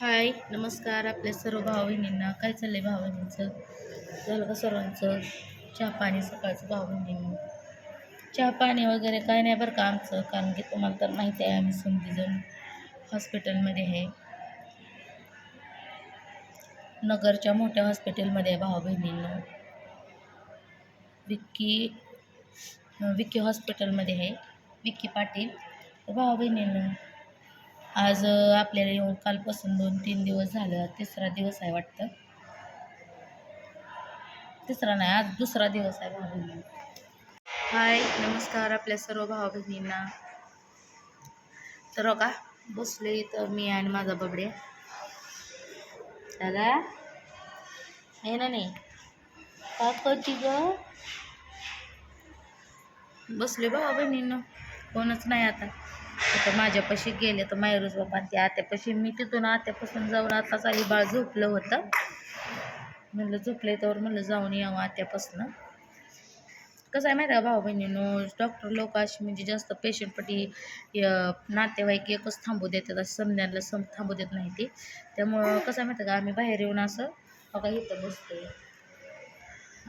हाय नमस्कार आपल्या सर्व भाव बहिणींना काय चाललंय भाव बहिणींचं झालं का सर्वांचं? चहा पाणी सकाळचं भाव चहा पाणी वगैरे काय नाही बरं का आमचं. कारण की तुम्हाला तर माहिती आहे आम्ही समधीजण हॉस्पिटलमध्ये आहे. नगरच्या मोठ्या हॉस्पिटलमध्ये आहे भाऊ बहिणींना विक्की विक्की हॉस्पिटलमध्ये आहे. विक्की पाटील. तर भाऊ बहिणींना आज आपल्याला येऊन कालपासून दोन तीन दिवस झालं तिसरा दिवस आहे वाटतं. तिसरा नाही आज दुसरा दिवस आहे भाऊ हाय नमस्कार आपल्या सर्व भाऊ बहिणींना तर का बसले इथं मी आणि माझा बबडे दादा आहे ना नाही? का करती ग. बसले भाऊ बहिणींना कोणच नाही आता. आता माझ्यापाशी गेले तर मायरूज बाबा ते आत्यापाशी. मी तिथून आत्यापासून जाऊन आता चाली बाळ झोपलं होतं. म्हणलं झोपले तर म्हणलं जाऊन यावं आत्यापासून. कसं आहे माहिती आहे का भाऊ बहिणीनो डॉक्टर लोक अशी म्हणजे जास्त पेशंटपटी नातेवाईक एकच थांबू देतात. असं समजायला सम थांबू देत नाही ते. त्यामुळं कसं आहे माहिती आहे का? आम्ही बाहेर येऊन असं बघा इथं बसतो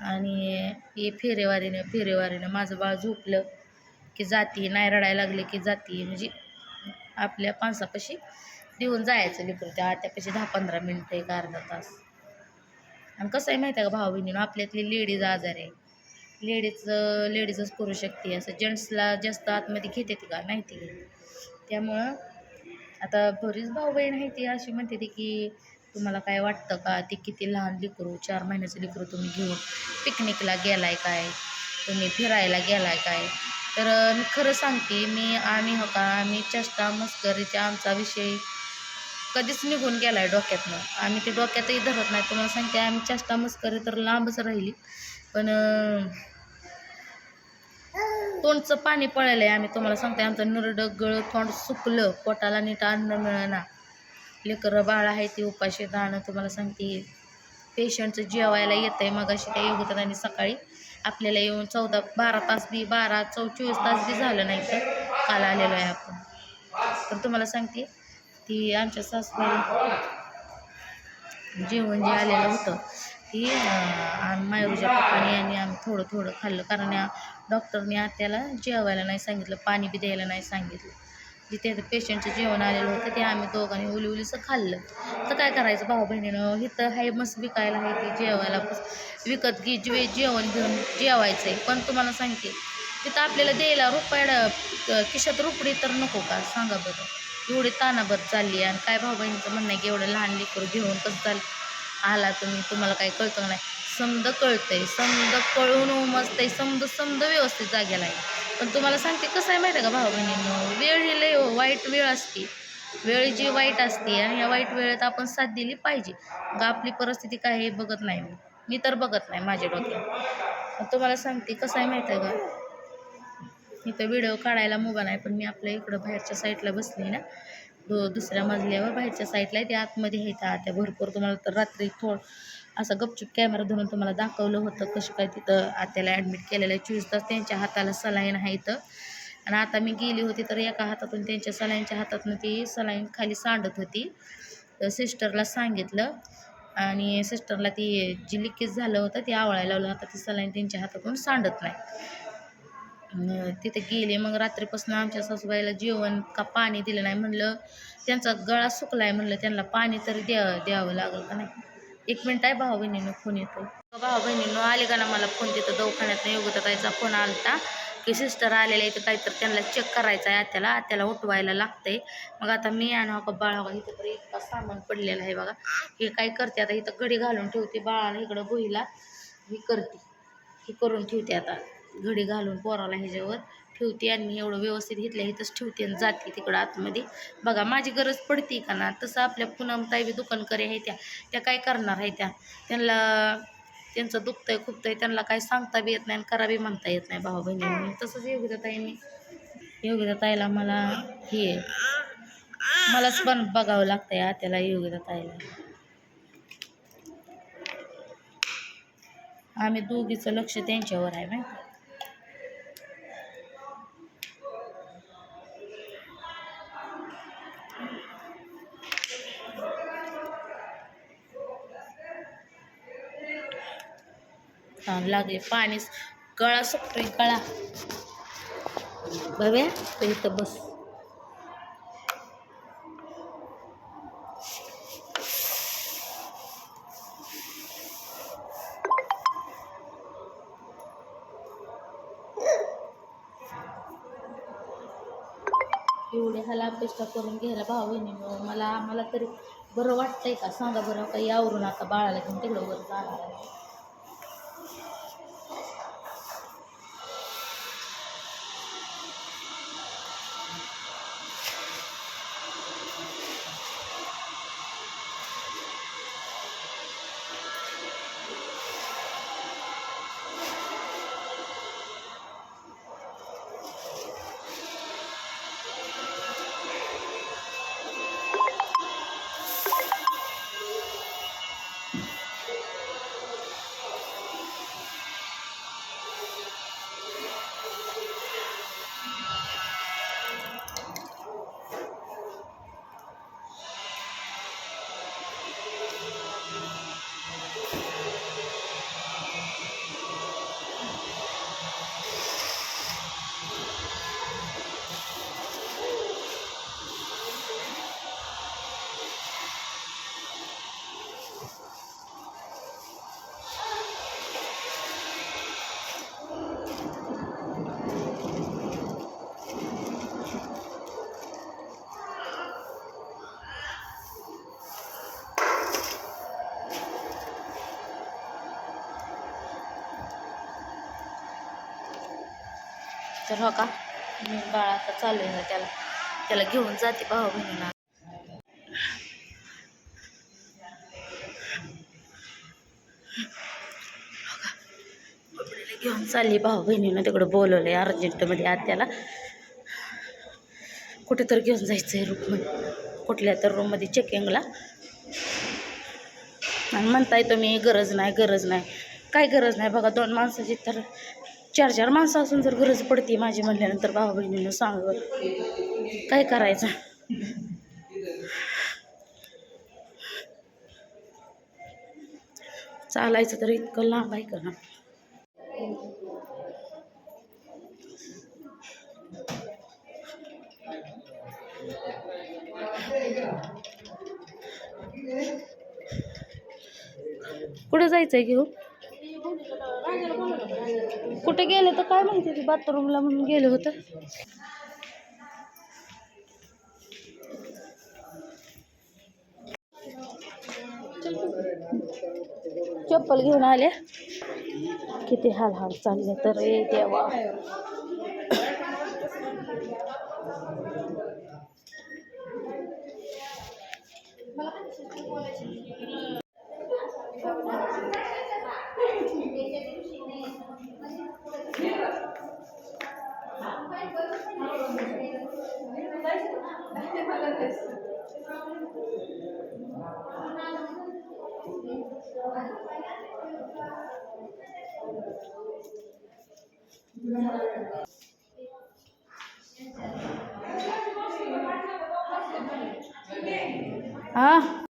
आणि हे फेरेवारीनं फेरेवारीनं माझं बाळ झोपलं. की जाती नाही रडायला लागले की जाती म्हणजे आपल्या माणसापाशी देऊन जायचं लेकरं त्या आत्यापाशी दहा पंधरा मिनटं एक अर्धा तास. आणि कसं आहे माहिती आहे का भाऊ बहिणीनं आपल्यातली लेडीज आजार आहे. लेडीज लेडीजच करू शकते. असं जेंट्सला जास्त आतमध्ये घेते ती का? नाही ती. त्यामुळं आता बरीच भाऊ बहीण आहे ती अशी म्हणते ती की तुम्हाला काय वाटतं का? ते किती लहान लेकरू? चार महिन्याचं लेकरू तुम्ही घेऊन पिकनिकला गेलाय काय? तुम्ही फिरायला गेलाय काय? तर मी खरं सांगते मी आम्ही हो का आम्ही चेष्टा मस्करीच्या आमचा विषय कधीच निघून गेला आहे डोक्यातनं. आम्ही ते डोक्यातही धरत नाही. तुम्हाला सांगते आम्ही चेष्टा मस्करी तर लांबच राहिली. पण तोंडचं पाणी पळायलं आहे आम्ही तुम्हाला सांगते आमचं नरडं गळ तोंड सुकलं. पोटाला नीट अन्न मिळणार लेकरं बाळ आहे ती उपाशी राहणं तुम्हाला सांगते. पेशंटचं जेवायला येतं आहे मग अशी त्या योगतात आणि सकाळी आपल्याला येऊन चौदा बारा तास बी बारा चौ चोवीस तास बी झालं नाही तर काल आलेलो आहे आपण. तर तुम्हाला सांगते ती आमच्या सासूबाई जेवण जे आलेलं होतं ती अं, मायरूच्या पप्पाने आणि आम्ही थोडं थोडं खाल्लं. कारण डॉक्टरने आत्याला जेवायला नाही सांगितलं पाणी बी द्यायला नाही सांगितलं. जिथे पेशंटचं जेवण आलेलं होतं ते आम्ही दोघांनी उली उलीचं खाल्लं. तर काय करायचं भाऊ बहिणीनं इथं हाय मस्त विकायला आहे की जेवायला. विकत घे जे जेवण घेऊन जेवायचं आहे पण तुम्हाला सांगते तिथं आपल्याला द्यायला रुपयाला खिशात रुपडी तर नको का? सांगा बरं. एवढी तानाबत चालली आणि काय भाऊ बहिणीचं म्हणणं आहे की एवढं लहान लेकरू घेऊन कसं चाल आला तुम्ही तुम्हाला काही कळतं नाही? समद कळतंय समद कळून उमजतंय समद समद व्यवस्थित जागेला आहे पण तुम्हाला सांगते कसं आहे माहिती आहे का भाऊ बहिणींनो वेळ ही लय वाईट वेळ असते. वेळ जी वाईट असते आणि या वाईट वेळेत आपण साथ दिली पाहिजे. मग आपली परिस्थिती काय हे बघत नाही मी. मी तर बघत नाही माझ्या डोक्यात. तुम्हाला सांगते कसं आहे माहिती आहे का? मी तर व्हिडिओ काढायला मोबाईल आहे पण मी आपल्या इकडं बाहेरच्या साईडला बसली ना. दो दुसऱ्या मजल्यावर बाहेरच्या साईडला आहे ते आतमध्ये आहे. त्या भरपूर तुम्हाला तर रात्री थोड असं गपचूप कॅमेरा धरून तुम्हाला दाखवलं होतं कसं काय तिथं आत्याला ॲडमिट केलेलं आहे. चोवीस तास त्यांच्या हाताला सलाईन आहे इथं. आणि आता मी गेली होती तर एका हातातून त्यांच्या सलाईनच्या हातातून ती सलाईन खाली सांडत होती. तर सिस्टरला सांगितलं आणि सिस्टरला ती जी लिकेज झालं होतं ती आवळायला लावलं. आता ती सलाईन त्यांच्या हातातून सांडत नाही. तिथे गेले. मग रात्रीपासून आमच्या सासूबाईला जेवण का पाणी दिलं नाही म्हणलं. त्यांचा गळा सुकला आहे म्हणलं. त्यांना पाणी तरी द्या द्यावं लागेल का नाही? एक मिनिट आहे भाऊ बहिणीनं फोन येतो भाऊ बहिणीनं आले का ना मला फोन तिथं दवाखान्यात योगता त्याचा फोन आलता. की सिस्टर आलेल्या इथं काहीतरी त्यांना चेक करायचं आहे आत्याला. आत्याला उठवायला लागतंय. मग आता मी आणि हो का बाळा हो का इथं तर इतका सामान पडलेलं आहे बघा. हे काय करते आता इथं घडी घालून ठेवते बाळाला इकडं भुईला ही करते. ही करून ठेवते आता. घडी घालून पोराला ह्याच्यावर. ठेवते आणि मी एवढं व्यवस्थित घेतलं इथंच ठेवते आणि जाते तिकडं आतमध्ये. बघा माझी गरज पडते का ना? तसं आपल्या पुनम ताई बी दुकान करे आहे त्या. त्या काय करणार आहे त्या? त्यांना त्यांचं दुखतंय खुपतंय त्यांना काय सांगता बी येत नाही आणि करा बी म्हणता येत नाही भाऊ बहिणी तसंच योग्यता मी. योग्यता ताईला मला हे आहे. मलाच पण बघावं लागतंय आत्याला योग्यता ताईला. आम्ही दोघीचं लक्ष त्यांच्यावर आहे माहिती छान लागले. पाणी गळा सुकतोय गळा. बघ्या तर इथं बस. एवढे ह्याला अपेक्षा करून घ्यायला भाऊ मग मला आम्हाला तरी बरं वाटतंय का? सांगा बरं काही आवरून आता बाळाला घेऊन तिकडं वर जाणार तर हो का? मी बाळा आता चालू आहे त्याला. त्याला घेऊन जाते भाऊ बहिणीला. हो घेऊन चालली भाऊ बहिणीनं. तिकडं बोलवलंय अर्जंटमध्ये आत त्याला कुठे तर घेऊन जायचं आहे रूममध्ये कुठल्या तर रूममध्ये चेकिंगला आणि म्हणताय तुम्ही गरज नाही गरज नाही. काय गरज नाही बघा दोन माणसाची तर चार चार माणसं असून जर गरज पडते माझी म्हणल्यानंतर भाऊ बहिणीनं सांग काय करायचं? चालायचं तर इतकं लांब आहे का? ना कुठं जायचं आहे हो? घेऊ कुठे गेले तर काय माहिती ते बाथरूमला म्हणून गेलं होतं. चप्पल घेऊन आले. किती हाल हाल चालले तर रे देवा. हा